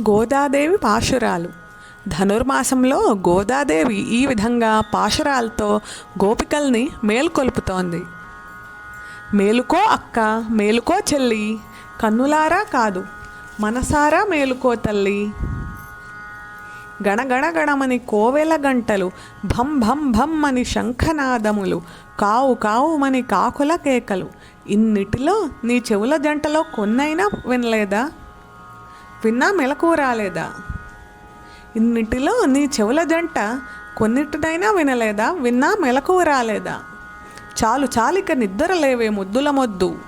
గోదాదేవి పాశురాలు. ధనుర్మాసంలో గోదాదేవి ఈ విధంగా పాశురాలతో గోపికల్ని మేల్కొల్పుతోంది. మేలుకో అక్క మేలుకో చెల్లి కన్నులారా కాదు మనసారా మేలుకో తల్లి. గణగణగణమని కోవెల గంటలు భం భం భం అని శంఖనాదములు కావు కావుమని కాకుల కేకలు. ఇన్నిటిలో నీ చెవుల జంటలో కొన్నైనా వినలేదా? విన్నా మెలకు రాలేదా? ఇన్నిటిలో నీ చెవుల జంట కొన్నిటినైనా వినలేదా? విన్నా మెలకు రాలేదా? చాలు చాలిక నిద్ర లేవే ముద్దుల మొద్దు.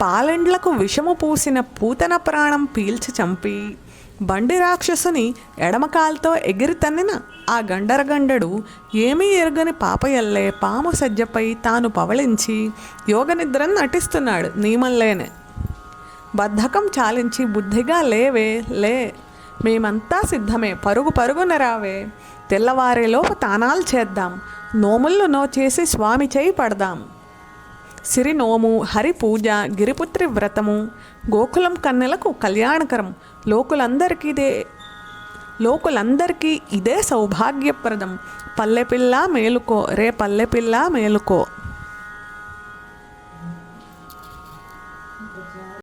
పాలెండ్లకు విషము పూసిన పూతన ప్రాణం పీల్చి చంపి బండి రాక్షసుని ఎడమకాలతో ఎగిరి తన్నిన ఆ గండరగండడు ఏమీ ఎరుగని పాపయల్లే పాము సజ్జపై తాను పవళించి యోగనిద్రను నటిస్తున్నాడు నీమల్లేనే. బద్ధకం చాలించి బుద్ధిగా లేవే లే. మేమంతా సిద్ధమే. పరుగు పరుగున రావే. తెల్లవారేలోపు తానాలు చేద్దాం. నోముళ్ళు నోచేసి స్వామి చేయి పడదాం. సిరినోము హరి పూజ గిరిపుత్రి వ్రతము గోకులం కన్నెలకు కళ్యాణకరం. లోకులందరికీ ఇదే లోకులందరికీ ఇదే సౌభాగ్యప్రదం. పల్లెపిల్ల మేలుకో రే పల్లెపిల్ల మేలుకో.